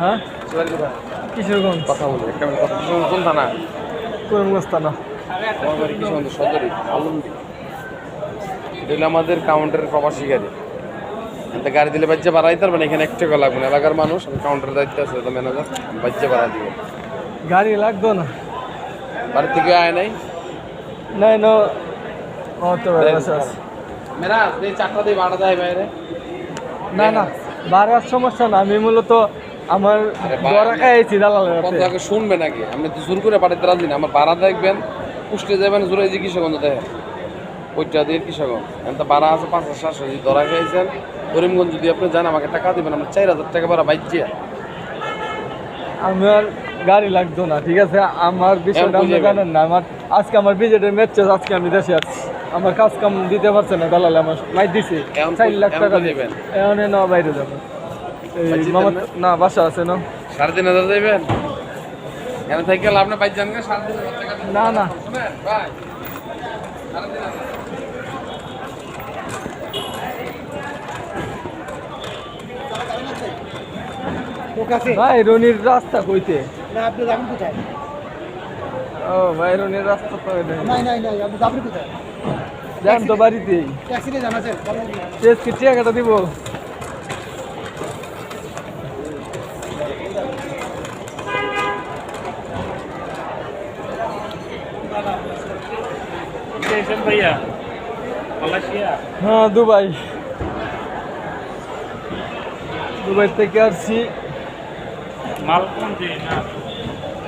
হ্যাঁ? কিশোরগঞ্জ। কথা বলি একটা কথা কোন থানা? করিমগঞ্জ থানা। আমার বাড়ি কিশোরগঞ্জ সদরে আলমডি। এটা আমাদের কাউন্টারের প্রবাসী গাড়ি। এতে গাড়ি দিলে বাচ্চা বাড়াইতে পারবেন এখানে এক টাকা লাগবে এলাকার মানুষ কাউন্টারের দায়িত্ব আছে তো ম্যানেজার বাচ্চা বাড়া দিব। গাড়ি লাগতো না। বাড়ি থেকে আয় নাই? নাই না। তো। মেরা এই চারটা দিয়ে ভাড়া দেয় বাইরে। না না বাড়ার সমস্যা না। আমি মূলত আমার আরে বড় খাইছি দালালের কত শুনবে নাকি? আপনি তো জোর করে পাঠাতে রাজি না আমার ভাড়া দেখবেন পুষতে যাবেন জোরে যে কিশোরগঞ্জ দেখেন। ওইটা দিয়ে কিশোরগঞ্জ এখন ভাড়া আছে পাঁচ হাজার সাতশো যদি ধরা খেয়েছেন। করিমগঞ্জ যদি আপনি যান আমাকে টাকা দিবেন। আমরা চার হাজার টাকা ভাড়া বাইজিয়া আমার গাড়ি লাগতো না ঠিক আছে? আমার বিষয়টা আপনি জানেন না আমার আজকে আমার বিজেটের ম্যাচ আজকে আমি দেশে আছি। আমার কাজ কাম দিতে পারছে না দালাল আমার মাই দিছে। চার লাখ টাকা বুঝে দিবে যাবেন। এখন না বাইরে যাব। মামা না? বাসা আছে না। সাড়ে তিন হাজার দেবেন? এখানে থেকে যান না না। ভাই রনির রাস্তা কইতে। না আপনি যাবেন কোথায়? ও ভাই রনির রাস্তা তো নেই নাই নাই নাই আপনি যাবেন কোথায়? যান তো বাড়িতেই। ট্যাক্সিতে জানাছেন চেস কি টাকাটা দিব। স্টেশন भैया মালয়েশিয়া? হ্যাঁ দুবাই। দুবাই থেকে আসছি। মাল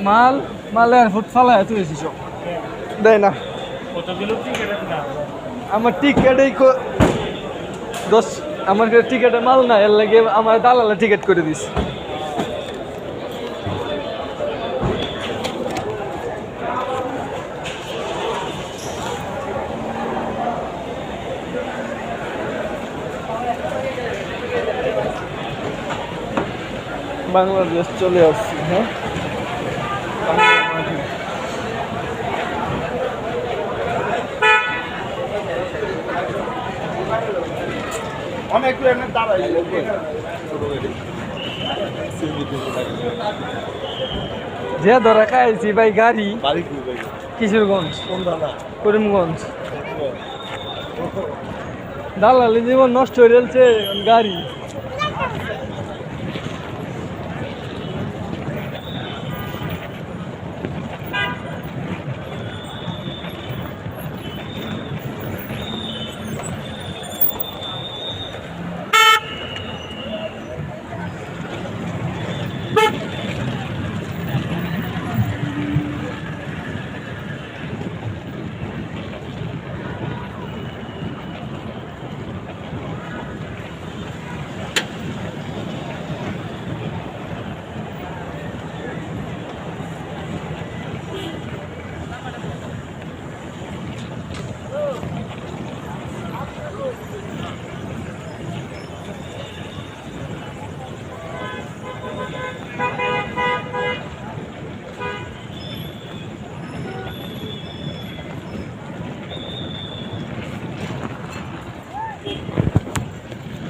মাল মাল এয়ারপোর্ট ফালায় তুই সব। দেয় না। কত কিলো টিকিট না? আমার টিকেটেই দশ আমার টিকেটে মাল না এর লাগে আমার দালালে টিকিট করে দিস বাংলাদেশ চলে আসছি হ্যাঁ? অনেক দাঁড়াই যে ধরা খাইছি ভাই গাড়ি। কিশোরগঞ্জ। করিমগঞ্জ। দালালি জীবন নষ্ট হয়ে গেছে গাড়ি।